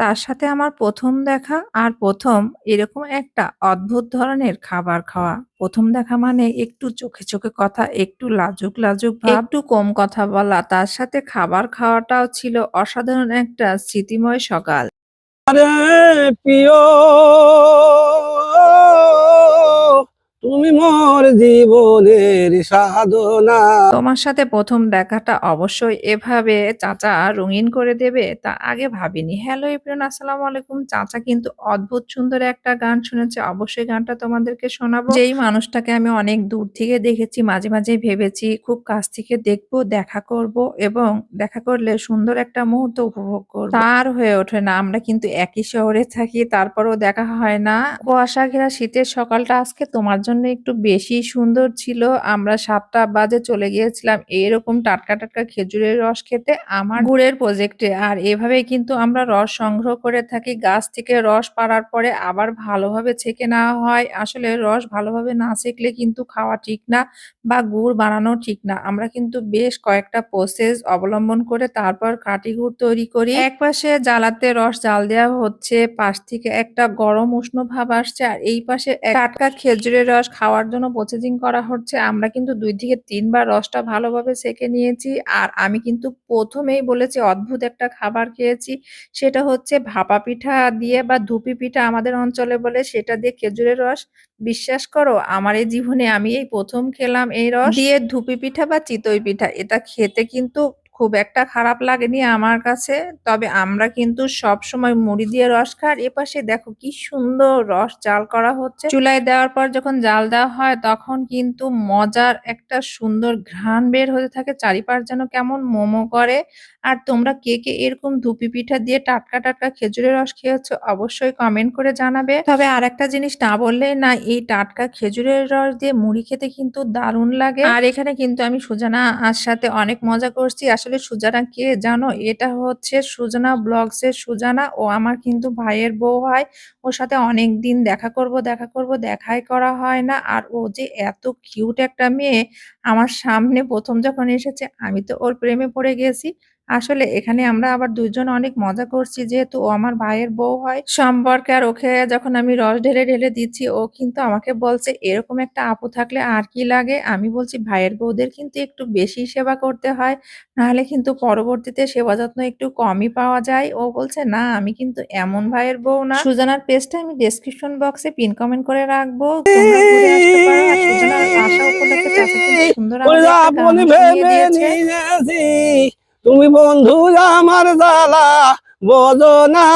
তার সাথে আমার প্রথম দেখা আর প্রথম এরকম একটা অদ্ভুত ধরনের খাবার খাওয়া। প্রথম দেখা মানে একটু চোখে, চোখে কথা, একটু লাজুক, লাজুক একটু কম কথা বলা। তার সাথে খাবার খাওয়াটাও ছিল অসাধারণ একটা স্মৃতিময় সকাল। প্রিয় তোমার সাথে ১ম দেখাটা অবশ্যই এভাবে চাচা রঙিন করে দেবে তা আগে ভাবিনি। হ্যালো এভরিওয়ান আসসালামু আলাইকুম। চাচা কিন্তু অদ্ভুত সুন্দর একটা গান শুনেছে। অবশ্যই গানটা তোমাদেরকে শোনাবো। যেই মানুষটাকে আমি অনেক দূর থেকে দেখেছি, মাঝে, মাঝেই ভেবেছি খুব কাছ থেকে দেখব, দেখা করব এবং দেখা করলে সুন্দর একটা মুহূর্ত উপভোগ করব। তার হয়ে ওঠে না। আমরা কিন্তু একই শহরে থাকি তারপরেও দেখা হয় না। কুয়াশা ঘেরা শীতের সকালটা আজকে তোমার জন্য একটু বেশি সুন্দর ছিল। আমরা সাতটা বাজে চলে গিয়েছিলাম এরকম টাটকা, টাটকা খেজুরের রস খেতে আমার গুড়ের প্রজেক্টে। আর এভাবেই কিন্তু আমরা রস সংগ্রহ করে থাকি। গাছ থেকে রস পাড়ার পরে আবার ভালোভাবে ছেঁকে নেওয়া হয়। আসলে রস ভালোভাবে না ছেঁকলে কিন্তু খাওয়া ঠিক না বা গুড় বানানো ঠিক না। আমরা কিন্তু বেশ কয়েকটা প্রসেস অবলম্বন করে তারপর কাটি গুড় তৈরি করি। একপাশে জ্বালাতে রস জাল দেওয়া হচ্ছে, পাশ থেকে একটা গরম উষ্ণ ভাব আসছে আর এই পাশে এক টাটকা খেজুরের রস খাওয়ার জন্য প্রসেসিং করা হচ্ছে। আমরা কিন্তু দুই থেকে তিনবার রসটা ভালোভাবে সেকে নিয়েছি। আর আমি কিন্তু প্রথমেই বলেছি অদ্ভুত একটা খাবার খেয়েছি। সেটা হচ্ছে ভাপা পিঠা দিয়ে বা ধুপি পিঠা আমাদের অঞ্চলে বলে, সেটা দিয়ে খেজুরের রস। বিশ্বাস করো, আমার এই জীবনে আমি এই প্রথম খেলাম এই রস দিয়ে ধুপি পিঠা বা চিতই পিঠা। এটা খেতে কিন্তু খুব একটা খারাপ লাগেনি আমার কাছে। তবে আমরা কিন্তু সবসময় মুড়ি দিয়ে রস খাই। আর এপাশে দেখো কি সুন্দর রস জাল করা হচ্ছে। চুলায় দেওয়ার পর যখন জাল দেওয়া হয় তখন কিন্তু মজার একটা সুন্দর ঘ্রাণ বের হতে থাকে। চারিপাশ যেন কেমন মোমো করে। আর তোমরা কে, কে এরকম ধুপি পিঠা দিয়ে টাটকা, টাটকা খেজুরের রস খেয়েছো অবশ্যই কমেন্ট করে জানাবে। তবে আর একটা জিনিস না বললে না এই টাটকা খেজুরের রস দিয়ে মুড়ি খেতে কিন্তু দারুণ লাগে। আর এখানে কিন্তু আমি সুজানা আর সাথে অনেক মজা করছি। আসলে সুজানা কে জানো? এটা হচ্ছে সুজানা ব্লগস এর সুজানা। ও আমার কিন্তু ভাইয়ের বউ হয়। ওর সাথে অনেক দিন দেখা করব, দেখা করব দেখাই করা হয় না। আর ও যে এত কিউট একটা মেয়ে আমার সামনে প্রথম যখন এসেছে আমি তো ওর প্রেমে পড়ে গেছি। আসলে এখানে আমরা আবার ২ জন অনেক মজা করছি যেহেতু ও আমার ভাইয়ের বউ হয়। সম্পর্কে আর ওকে যখন আমি রস ঢেলে, ঢেলে দিচ্ছি ও কিন্তু আমাকে বলছে, "এরকম একটা আপু থাকলে আর কি লাগে?" আমি বলছি, "ভাইয়ের বউদের কিন্তু একটু বেশি সেবা করতে হয়। নাহলে কিন্তু পরবর্তীতে সেবা যত্ন একটু কমই পাওয়া যায়।" ও বলছে, "না আমি কিন্তু এমন ভাইয়ের বউ না।" সুজানার পেজটা আমি ডেসক্রিপশন বক্সে পিন কমেন্ট করে রাখব। তোমরা ঘুরে আসতে পারো। আর সুজানার আসা উপলক্ষে চাচা কিন্তু সুন্দর আমাদের একটা আপন শুনিয়ে দিয়েছে। তুমি বন্ধু আমার জ্বালা বোঝো না